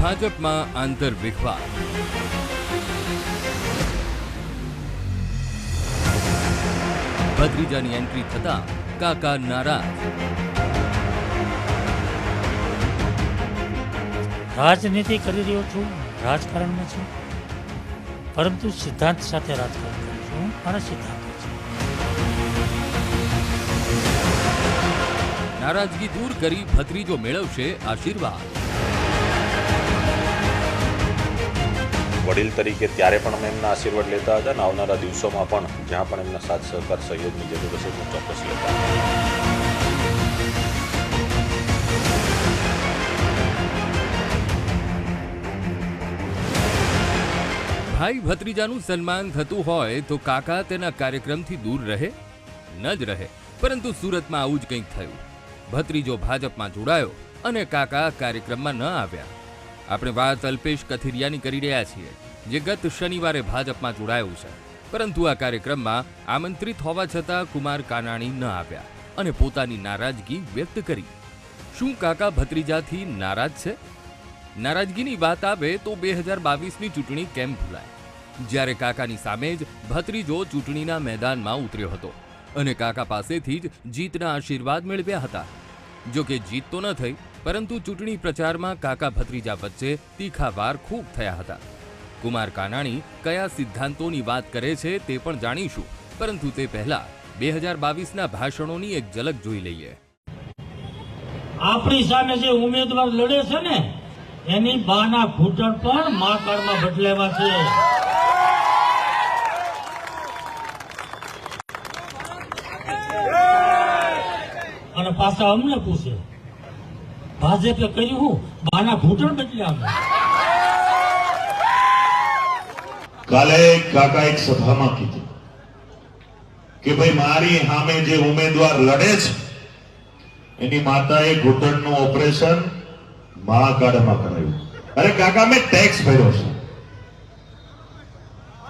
ભાજપમાં આંતર વિખવાદ ભત્રીજાની એન્ટ્રી થતા કાકા નારાજ. રાજનીતિ કરી રહ્યો છું રાજકારણમાં છું. પરંતુ સિદ્ધાંત સાથે રાજકારણ કરું છું મારા સિદ્ધાંત છે. નારાજગી દૂર કરી ભત્રીજો મેળવશે આશીર્વાદ. વડીલ તરીકે ત્યારે પણ અમે એમના આશીર્વાદ લેતા હતા અને આવનારા દિવસોમાં પણ જ્યાં પણ એમના સાથ સહકાર સહયોગની જરૂર હશે હું ચોક્કસ લેતા ભાઈ ભત્રીજાનું સન્માન થતું હોય તો કાકા તેના કાર્યક્રમથી દૂર રહે? ન જ રહે, પરંતુ સુરતમાં આવું જ કંઈક થયું. ભત્રીજો ભાજપમાં જોડાયો અને કાકા કાર્યક્રમમાં ન આવ્યા. આપણે વાત અલ્પેશ કથિરિયાની કરી રહ્યા છીએ, જે ગત શનિવારે ભાજપમાં જોડાયું છે. પરંતુ આ કાર્યક્રમમાં આમંત્રિત હોવા છતાં કુમાર કાનાણી ન આવ્યા અને પોતાની નારાજગી વ્યક્ત કરી. શું કાકા ભત્રીજાથી નારાજ છે? નારાજગીની વાત આવે તો બે હજાર બાવીસની ચૂંટણી કેમ ભૂલાય? જ્યારે કાકાની સામે જ ભત્રીજો ચૂંટણીના મેદાનમાં ઉતર્યો હતો અને કાકા પાસેથી જ જીતના આશીર્વાદ મેળવ્યા હતા. જો જીત તો ન થઈ, પરંતુ ચૂંટણી પ્રચારમાં કાકા ભત્રીજા વચ્ચે તીખા વાર ખૂબ થયા હતા. કુમાર કાનાણી કયા સિદ્ધાંતોની વાત કરે છે તે પણ જાણીશું, પરંતુ તે પહેલા બે હજાર બાવીસના ભાષણોની એક ઝલક જોઈ લઈએ. આપણી સામે જે ઉમેદવાર લડે છે ને, એની બાના ઘૂંટણ પણ મા કાળમાં બદલાવા છે. અને પાછા અમને પૂછે. ભાજપે કર્યું બાના ઘૂંટણ બદલ્યા અમે. કાલે કાકા એક સભામાં કીધું કે ભાઈ, મારી સામે જે ઉમેદવાર લડે છે, એની માતાએ ઘૂંટણનું ઓપરેશન મહાકાળમાં કરાવ્યું. અરે કાકા, મેં ટેક્સ ભર્યો છે.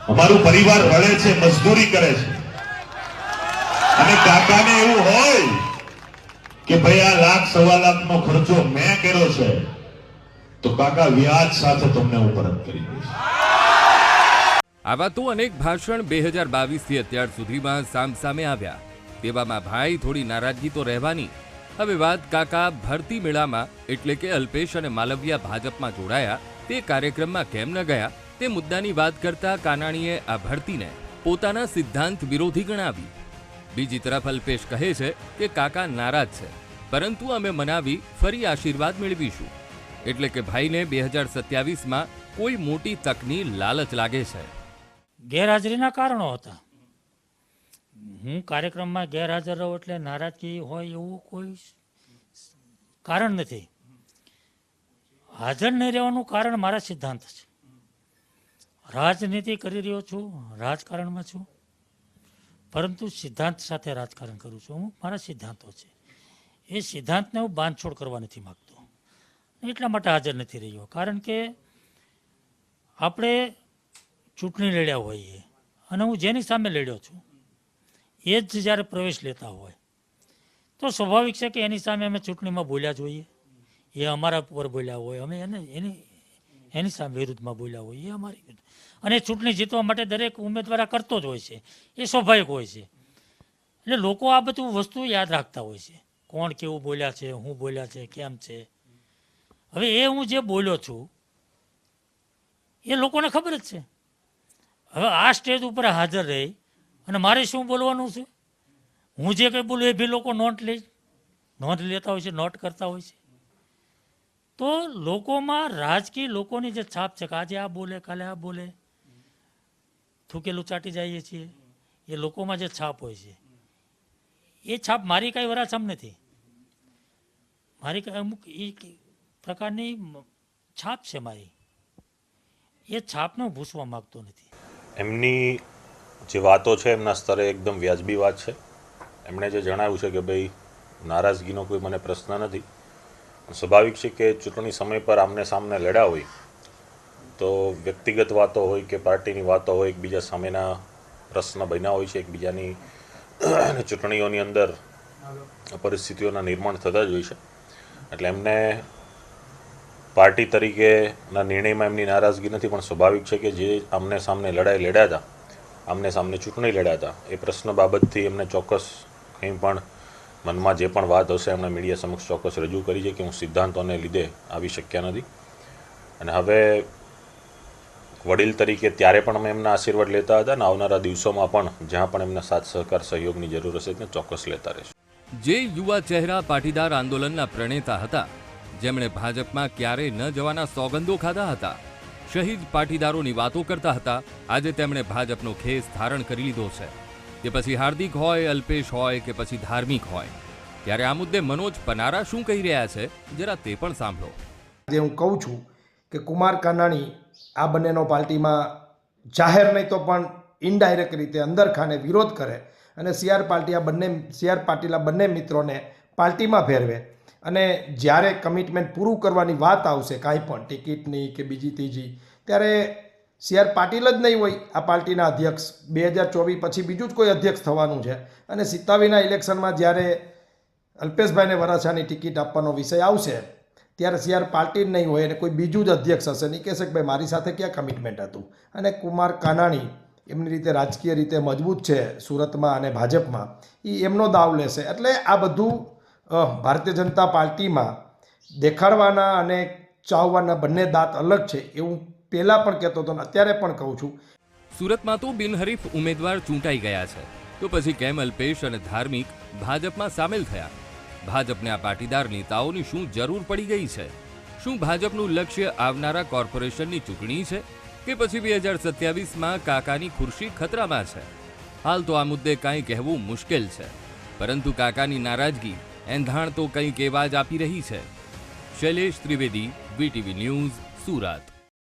અમારું પરિવાર રડે છે, મજદૂરી કરે છે. અને કાકાને એવું હોય કે ભાઈ આ લાખ સવા લાખનો ખર્ચો મેં કર્યો છે, તો કાકા વ્યાજ સાથે તમને હું પરત કરી દઈશ. આવા તો અનેક ભાષણ બે હજાર બાવીસથી અત્યાર સુધીમાં સામસામે આવ્યા. તેવામાં ભાઈ થોડી નારાજગી તો રહેવાની. હવે વાત કાકા ભરતી મેળામાં, એટલે કે અલ્પેશ અને માલવિયા ભાજપમાં જોડાયા, તે કાર્યક્રમમાં કેમ ન ગયા, તે મુદ્દાની વાત કરતા કાનાણીએ આ ભરતીને પોતાના સિદ્ધાંત વિરોધી ગણાવી. બીજી તરફ અલ્પેશ કહે છે કે કાકા નારાજ છે, પરંતુ અમે મનાવી ફરી આશીર્વાદ મેળવીશું. એટલે કે ભાઈને બે હજાર સત્યાવીસમાં કોઈ મોટી તકની લાલચ લાગે છે. ગેરહાજરીના કારણો હતા. હું કાર્યક્રમમાં ગેરહાજર રહું એટલે નારાજગી હોય એવું કોઈ કારણ નથી. હાજર નહીં રહેવાનું કારણ મારા સિદ્ધાંત છે. રાજનીતિ કરી રહ્યો છું, રાજકારણમાં છું. પરંતુ સિદ્ધાંત સાથે રાજકારણ કરું છું. હું મારા સિદ્ધાંતો છે. એ સિદ્ધાંતને હું બાંધછોડ કરવા નથી માગતો. એટલા માટે હાજર નથી રહ્યો. કારણ કે આપણે ચૂંટણી લડ્યા હોઈએ અને હું જેની સામે લડ્યો છું, એ જ જ્યારે પ્રવેશ લેતા હોય, તો સ્વાભાવિક છે કે એની સામે અમે ચૂંટણીમાં બોલ્યા જોઈએ એ અમારા પર બોલ્યા હોય. અમે એને, એની એની સામે વિરુદ્ધમાં બોલ્યા હોય, એ અમારી વિરુદ્ધ. અને ચૂંટણી જીતવા માટે દરેક ઉમેદવાર કરતો જ હોય છે. એ સ્વાભાવિક હોય છે. એટલે લોકો આ બધું વસ્તુ યાદ રાખતા હોય છે. કોણ કેવું બોલ્યા છે, હું બોલ્યા છે, કેમ છે? હવે એ હું જે બોલ્યો છું, એ લોકોને ખબર જ છે. હવે આ સ્ટેજ ઉપર હાજર રહી અને મારે શું બોલવાનું છે? હું જે કંઈ બોલું એ બી લોકો નોટ લે નોંધ લેતા હોય છે, નોટ કરતા હોય છે. તો લોકોમાં રાજકીય લોકોની જે છાપ છે કે આજે આ બોલે, કાલે આ બોલે થૂકેલું ચાટી જઈએ છીએ, એ લોકોમાં જે છાપ હોય છે. એ છાપ મારી કાંઈ વરાછામ નથી. મારી કાંઈ અમુક એ પ્રકારની છાપ છે મારી. એ છાપને ભૂસવા માગતો નથી. એમની જે વાતો છે એમના સ્તરે એકદમ વ્યાજબી વાત છે. એમણે જે જણાવ્યું છે કે ભાઈ નારાજગીનો કોઈ મને પ્રશ્ન નથી સ્વાભાવિક છે કે ચૂંટણી સમય પર આમને સામને લડ્યા હોય, તો વ્યક્તિગત વાતો હોય કે પાર્ટીની વાતો હોય, એકબીજા સામેના પ્રશ્ન બન્યા હોય છે, એકબીજાની ચૂંટણીઓની અંદર પરિસ્થિતિઓના નિર્માણ થતા જ હોય છે. એટલે એમને પાર્ટી તરીકેના નિર્ણયમાં એમની નારાજગી નથી, પણ સ્વાભાવિક છે કે જે આમને સામને લડાઈ લડ્યા હતા, આમને સામને ચૂંટણી લડ્યા હતા, એ પ્રશ્ન બાબતથી એમને ચોક્કસ કંઈ પણ મનમાં જે પણ વાત હશે એમણે મીડિયા સમક્ષ ચોક્કસ રજૂ કરી છે કે હું સિદ્ધાંતોને લીધે આવી શક્યા નથી. અને હવે વડીલ તરીકે ત્યારે પણ અમે એમના આશીર્વાદ લેતા હતા અને આવનારા દિવસોમાં પણ જ્યાં પણ એમના સાથ સહકાર સહયોગની જરૂર હશે ત્યાં ચોક્કસ લેતા રહેશે. જે યુવા ચહેરા પાટીદાર આંદોલનના પ્રણેતા હતા, જેમણે ભાજપમાં ક્યારેય ન જવાના સોગંદો ખાધા હતા, શહીદ પાટીદારોની વાતો કરતા હતા, આજે તેમણે ભાજપનો ખેસ ધારણ કરી લીધો છે. કે પછી હાર્દિક હોય, અલ્પેશ હોય કે પછી ધાર્મિક હોય. ત્યારે આ મુદ્દે મનોજ પનારા શું કહી રહ્યા છે? જરા તે પણ સાંભળો. જે હું કહું છું કે કુમાર કાનાણી આ બંનેનો પાર્ટીમાં જાહેર નહીં તો પણ ઇનડાયરેક્ટ રીતે અંદરખાને વિરોધ કરે અને સીઆર પાર્ટી આ બંને, સીઆર પાર્ટીના બંને મિત્રોને પાર્ટીમાં ફેરવે. અને જ્યારે કમિટમેન્ટ પૂરું કરવાની વાત આવશે, કાંઈ પણ ટિકિટની કે બીજી ત્રીજી, ત્યારે સી આર પાટીલ જ નહીં હોય આ પાર્ટીના અધ્યક્ષ. બે હજાર ચોવીસ પછી બીજું જ કોઈ અધ્યક્ષ થવાનું છે. અને સિત્તાવીના ઇલેક્શનમાં જ્યારે અલ્પેશભાઈને વરાછાની ટિકિટ આપવાનો વિષય આવશે, ત્યારે સીઆર પાર્ટી જ નહીં હોય અને કોઈ બીજું જ અધ્યક્ષ હશે. નહીં કહેશે ભાઈ, મારી સાથે ક્યાં કમિટમેન્ટ હતું? અને કુમાર કાનાણી એમની રીતે રાજકીય રીતે મજબૂત છે સુરતમાં અને ભાજપમાં. એ એમનો દાવ લેશે. એટલે આ બધું ભારતીય જનતા પાર્ટીમાં દેખાડવાના અને ચાવવાના બંને દાંત અલગ છે એવું પહેલાં પણ કહેતો હતો અત્યારે પણ કહું છું. સુરતમાં તો બિનહરીફ ઉમેદવાર ચૂંટાઈ ગયા છે. તો પછી કેમ અલ્પેશ અને ધાર્મિક ભાજપમાં સામેલ થયા? ભાજપને આ પાટીદાર નેતાઓની શું જરૂર પડી ગઈ છે? શું ભાજપનું લક્ષ્ય આવનારા કોર્પોરેશનની ચૂંટણી છે કે પછી બે હજાર સત્યાવીસમાં કાકાની ખુરશી ખતરામાં છે? હાલ તો આ મુદ્દે કાંઈ કહેવું મુશ્કેલ છે. પરંતુ કાકાની નારાજગી એંધાણ તો કંઈક જ આપી રહી છે. Shailesh Trivedi, VTV news, Surat.